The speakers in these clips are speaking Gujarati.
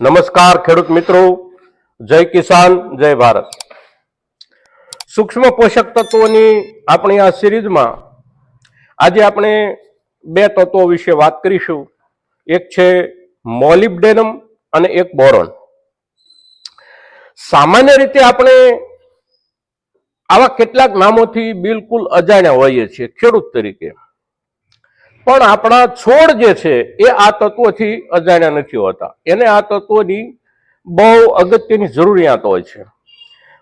નમસ્કાર ખેડૂત મિત્રો, જય કિસાન, જય ભારત. સૂક્ષ્મ પોષક તત્વોની આપણી આ સિરીઝમાં આજે આપણે બે તત્વો વિશે વાત કરીશું. એક છે મોલિબ્ડેનમ અને એક બોરોન. સામાન્ય રીતે આપણે આવા કેટલાક નામોથી બિલકુલ અજાણ્યા હોઈએ છીએ, ખેડૂત તરીકે. પણ આપણા છોડ જે છે, એ આ તત્વોથી અજાણ્યા નથી હોતા. એને આ તત્વોની બહુ અગત્યની જરૂરિયાત હોય છે.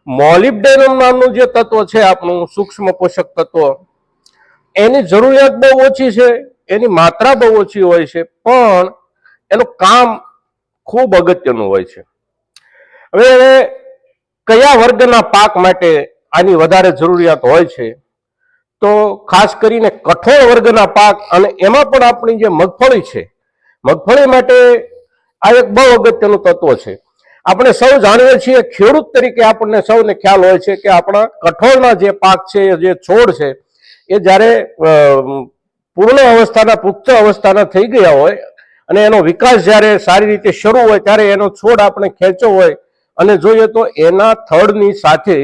મોલિબ્ડેનમ નામનું જે તત્વ છે, આપણું સૂક્ષ્મ પોષક તત્વ, એની જરૂરિયાત બહુ ઓછી છે, એની માત્રા બહુ ઓછી હોય છે, પણ એનું કામ ખૂબ અગત્યનું હોય છે. હવે કયા વર્ગના પાક માટે આની વધારે જરૂરિયાત હોય છે? તો ખાસ કરીને કઠોળ વર્ગના પાક અને એમાં પણ આપણી જે મગફળી છે, મગફળી માટે આ એક બહુ અગત્યનું તત્વ છે. આપણે સૌ જાણીએ છીએ, ખેડૂત તરીકે આપણને સૌને ખ્યાલ હોય છે કે આપણા કઠોળના જે પાક છે, જે છોડ છે, એ જ્યારે પૂર્ણ અવસ્થાના, પુખ્ત અવસ્થાના થઈ ગયા હોય અને એનો વિકાસ જ્યારે સારી રીતે શરૂ હોય ત્યારે એનો છોડ આપણે ખેંચો હોય અને જોઈએ તો એના થડની સાથે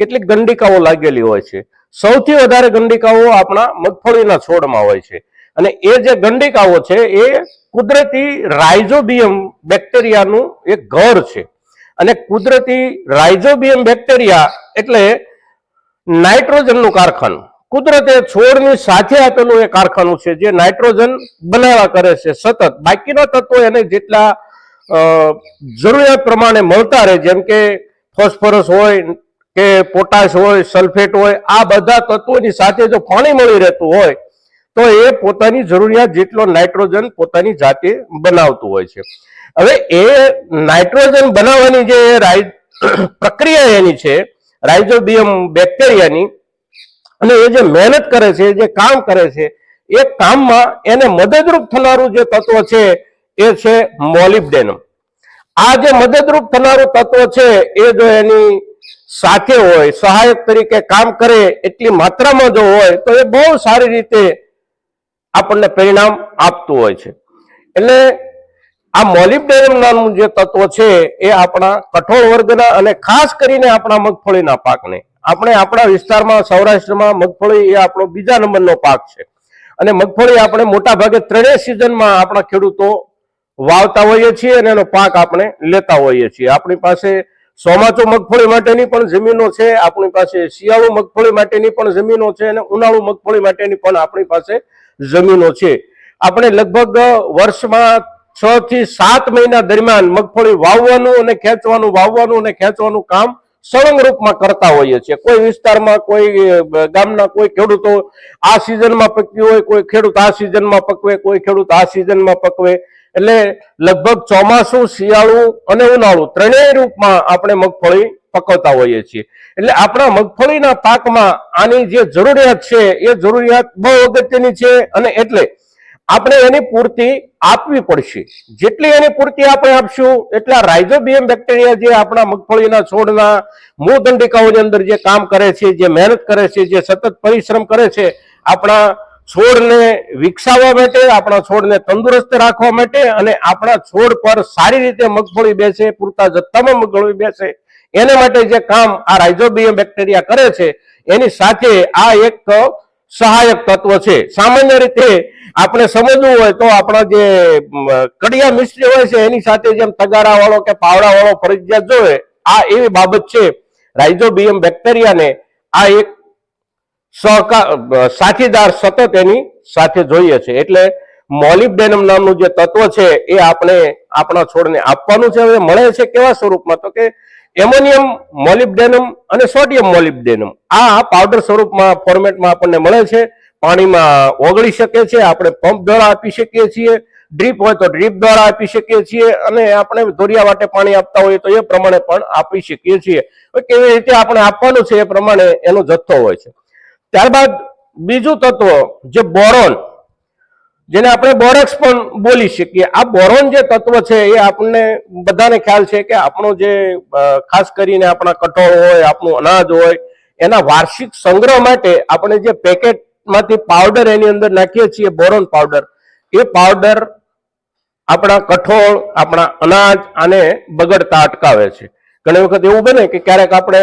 કેટલીક ગંડિકાઓ લાગેલી હોય છે. સૌથી વધારે ગંડિકાઓ આપણા મગફળીના છોડમાં હોય છે. અને એ જે ગંડિકાઓ છે, એ કુદરતી રાઇઝોબિયમ બેક્ટેરિયાનું એક ઘર છે. અને કુદરતી રાઇઝોબિયમ બેક્ટેરિયા એટલે નાઇટ્રોજનનું કારખાનું. કુદરતે છોડની સાથે આપેલું એ કારખાનું છે, જે નાઇટ્રોજન બનાવ્યા કરે છે સતત. બાકીના તત્વો એને જેટલા જરૂરિયાત પ્રમાણે મળતા રહે, જેમ કે ફોસ્ફરસ હોય કે પોટાશ હોય, સલ્ફેટ હોય, આ બધા તત્વોની સાથે જો પાણી મળી રહેતું હોય, તો એ પોતાની જરૂરિયાત જેટલો નાઇટ્રોજન પોતાની જાતે બનાવતું હોય છે. હવે એ નાઇટ્રોજન બનાવવાની જે રાઈ, પ્રક્રિયા એની છે, રાઇઝોબિયમ બેક્ટેરિયાની, અને એ જે મહેનત કરે છે, જે કામ કરે છે, એ કામમાં એને મદદરૂપ થનારું જે તત્વ છે, એ છે મોલિબ્ડેનમ. આ જે મદદરૂપ થનારું તત્વ છે, એ જો એની સાથે હોય, સહાયક તરીકે કામ કરે એટલી માત્રામાં જો હોય, તો એ બહુ સારી રીતે આપણને પરિણામ આપતું હોય છે. એટલે આ મોલિબ્ડેનમ નામનું જે તત્વ છે, એ આપણા કઠોળ વર્ગના અને ખાસ કરીને આપણા મગફળીના પાકને. આપણે આપણા વિસ્તારમાં, સૌરાષ્ટ્રમાં મગફળી એ આપણો બીજા નંબરનો પાક છે. અને મગફળી આપણે મોટા ભાગે ત્રણેય સિઝનમાં આપણા ખેડૂતો વાવતા હોઈએ છીએ અને એનો પાક આપણે લેતા હોઈએ છીએ. આપણી પાસે ચોમાસુ મગફળી માટેની પણ જમીનો છે, આપણી પાસે શિયાળુ મગફળી માટેની પણ જમીનો છે અને ઉનાળુ મગફળી માટેની પણ આપણી પાસે જમીનો છે. આપણે લગભગ વર્ષમાં છ થી સાત મહિના દરમિયાન મગફળી વાવવાનું અને ખેંચવાનું, વાવવાનું અને ખેંચવાનું કામ સળંગ રૂપમાં કરતા હોઈએ છીએ. કોઈ વિસ્તારમાં, કોઈ ગામના કોઈ ખેડૂતો આ સિઝનમાં પકવી હોય, કોઈ ખેડૂત આ સિઝનમાં પકવે, કોઈ ખેડૂત આ સિઝનમાં પકવે. એટલે લગભગ ચોમાસું, શિયાળું અને ઉનાળુ ત્રણેય રૂપમાં આપણે મગફળી પકવતા હોઈએ છીએ. એટલે આપણા મગફળીના પાકમાં આની જે જરૂરિયાત છે, એ જરૂરિયાત બહુ અગત્યની છે અને એટલે આપણે એની પૂર્તિ આપવી પડશે. જેટલી એની પૂર્તિ આપણે આપશું, એટલા રાઇઝોબિયમ બેક્ટેરિયા જે આપણા મગફળીના છોડના મૂળ દંડિકાઓની અંદર જે કામ કરે છે, જે મહેનત કરે છે, જે સતત પરિશ્રમ કરે છે, આપણા છોડને વિકસાવવા માટે, આપણા છોડને તંદુરસ્ત રાખવા માટે અને આપણા છોડ પર સારી રીતે મગફળી બેસે, પૂરતા જથ્થામાં મગફળી બેસે, એને માટે જે કામ આ રાઇઝોબિયમ બેક્ટેરિયા કરે છે, એની સાથે આ એક સહાયક તત્વ છે. સામાન્ય રીતે આપણે સમજવું હોય તો આપણા જે કડિયા મિસ્ત્રી હોય છે, એની સાથે જેમ તગારા વાળો કે પાવડા વાળો ફરજિયાત જોવે, આ એવી બાબત છે. રાઇઝોબિયમ બેક્ટેરિયાને આ એક સહકાર સાથીદાર સતત એની સાથે જોઈએ છે. એટલે મોલિબ્ડેનમ નામનું જે તત્વ છે, એ આપણે આપણા છોડને આપવાનું છે. હવે મળે છે કેવા સ્વરૂપમાં? તો કે એમોનિયમ મોલિબ્ડેનમ અને સોડિયમ મોલિબ્ડેનમ. આ પાવડર સ્વરૂપમાં, ફોર્મેટમાં આપણને મળે છે. પાણીમાં ઓગળી શકે છે. આપણે પંપ દ્વારા આપી શકીએ છીએ. ડ્રીપ હોય તો ડ્રીપ દ્વારા આપી શકીએ છીએ. અને આપણે ધોરિયા માટે પાણી આપતા હોઈએ તો એ પ્રમાણે પણ આપી શકીએ છીએ. કેવી રીતે આપણે આપવાનું છે એ પ્રમાણે એનો જથ્થો હોય છે. ત્યારબાદ બીજું તત્વ જે બોરોન, જેને આપણે બોરેક્સ પણ બોલી શકીએ. આ બોરોન જે તત્વ છે એ આપણને બધાને ખ્યાલ છે કે આપણો જે ખાસ કરીને આપણા કઠોળ હોય, આપણું અનાજ હોય, એના વાર્ષિક સંગ્રહ માટે આપણે જે પેકેટમાંથી પાવડર એની અંદર નાખીએ છીએ, બોરોન પાવડર, એ પાવડર આપણા કઠોળ, આપણા અનાજ આને બગડતા અટકાવે છે. ઘણી વખત એવું બને કે ક્યારેક આપણે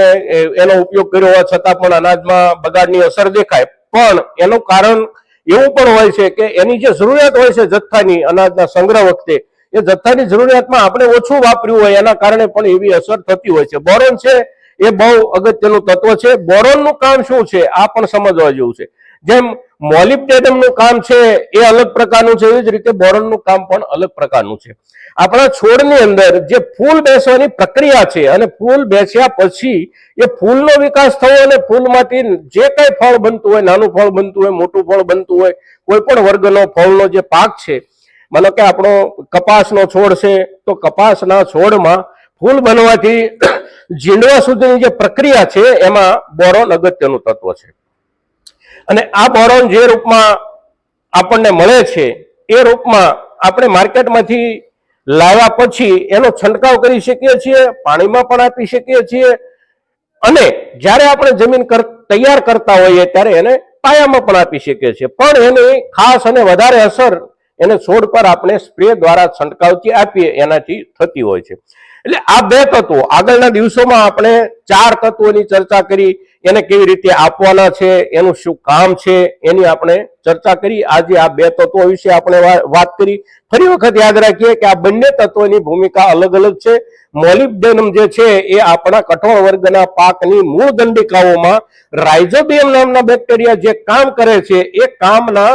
એનો ઉપયોગ કર્યો હોવા છતાં પણ અનાજમાં બગાડની અસર દેખાય. પણ એનું કારણ એવું પણ હોય છે કે એની જે જરૂરિયાત હોય છે જથ્થાની, અનાજના સંગ્રહ વખતે, એ જથ્થાની જરૂરિયાતમાં આપણે ઓછું વાપર્યું હોય એના કારણે પણ એવી અસર થતી હોય છે. બોરોન છે, એ બહુ અગત્યનું તત્વ છે. બોરોનનું કામ શું છે? આ પણ સમજવા જેવું છે. જેમ મોલિબ્ડેનમનું કામ છે, એ અલગ પ્રકારનું છે, એવી જ રીતે બોરોનનું કામ પણ અલગ પ્રકારનું છે. આપણા છોડની અંદર જે ફૂલ બેસવાની પ્રક્રિયા છે અને ફૂલ બેસ્યા પછી એ ફૂલનો વિકાસ થયો અને ફૂલમાંથી જે કઈ ફળ બનતું હોય, નાનું ફળ બનતું હોય, મોટું ફળ બનતું હોય, કોઈ પણ વર્ગનો ફળનો જે પાક છે, માનો કે આપણો કપાસનો છોડ છે, તો કપાસના છોડમાં ફૂલ બનવાથી ઝીંડવા સુધીની જે પ્રક્રિયા છે, એમાં બોરોન અગત્યનું તત્વ છે. અને આ બોરોન જે રૂપમાં આપણને મળે છે, એ રૂપમાં આપણે માર્કેટમાંથી લાવ્યા પછી એનો છંટકાવ કરી શકીએ છીએ, પાણીમાં પણ આપી શકીએ છીએ. અને જ્યારે આપણે જમીન તૈયાર કરતા હોઈએ ત્યારે એને પાયામાં પણ આપી શકીએ છીએ. પણ એની ખાસ અને વધારે અસર એને છોડ પર આપણે સ્પ્રે દ્વારા છંટકાવથી આપીએ, એનાથી થતી હોય છે. એટલે આ બે તત્વો આગળના દિવસોમાં આપણે ચાર તત્વોની ચર્ચા કરી. એને કેવી રીતે આપવાના છે, એનું શું કામ છે, એની આપણે ચર્ચા કરી. આજે આ બે તત્વો વિશે આપણે વાત કરી. ફરી વખત યાદ રાખીએ કે આ બંને તત્વોની ભૂમિકા અલગ અલગ છે. મોલિબ્ડેનમ જે છે, એ આપણા કઠોળ વર્ગના પાકની મૂળ દંડિકાઓમાં રાઇઝોબિયમ નામના બેક્ટેરિયા જે કામ કરે છે, એ કામના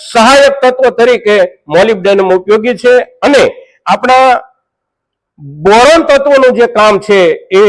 સહાયક તત્વ તરીકે મોલિબ્ડેનમ ઉપયોગી છે. અને આપણા બોરોન તત્વનું જે કામ છે, એ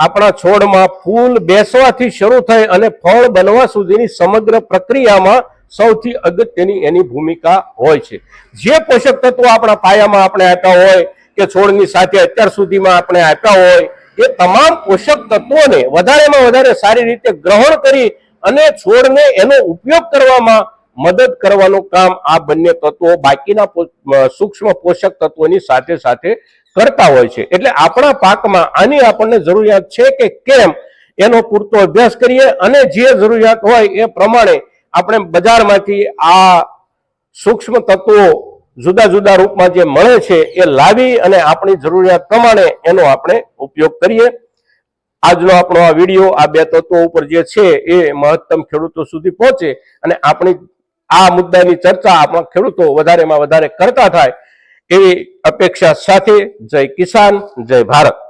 આપણા છોડમાં ફૂલ બેસવાથી શરૂ થઈ અને ફળ બનવા સુધીની સમગ્ર પ્રક્રિયામાં સૌથી અગત્યની એની ભૂમિકા હોય છે. જે પોષક તત્વો આપણા પાયામાં આપણે આપ્યા હોય, કે છોડની સાથે અત્યાર સુધીમાં આપણે આપ્યા હોય, એ તમામ પોષક તત્વોને વધારેમાં વધારે સારી રીતે ગ્રહણ કરી અને છોડને એનો ઉપયોગ કરવામાં મદદ કરવાનું કામ આ બંને તત્વો બાકીના સૂક્ષ્મ પોષક તત્વોની સાથે સાથે કરતા હોય છે. એટલે આપણા પાકમાં આની આપણને જરૂરિયાત છે કે કેમ એનો પૂરતો અભ્યાસ કરીએ અને જે જરૂરિયાત હોય એ પ્રમાણે આપણે બજારમાંથી આ સૂક્ષ્મ તત્વો જુદા જુદા રૂપમાં જે મળે છે એ લાવી અને આપણી જરૂરિયાત પ્રમાણે એનો આપણે ઉપયોગ કરીએ. આજનો આપણો આ વીડિયો, આ બે તત્વો ઉપર જે છે એ મહત્તમ ખેડૂતો સુધી પહોંચે અને આપણી આ મુદ્દાની ચર્ચા આપણા ખેડૂતો વધારેમાં વધારે કરતા થાય એવી અપેક્ષા સાથે જય કિસાન જય ભારત.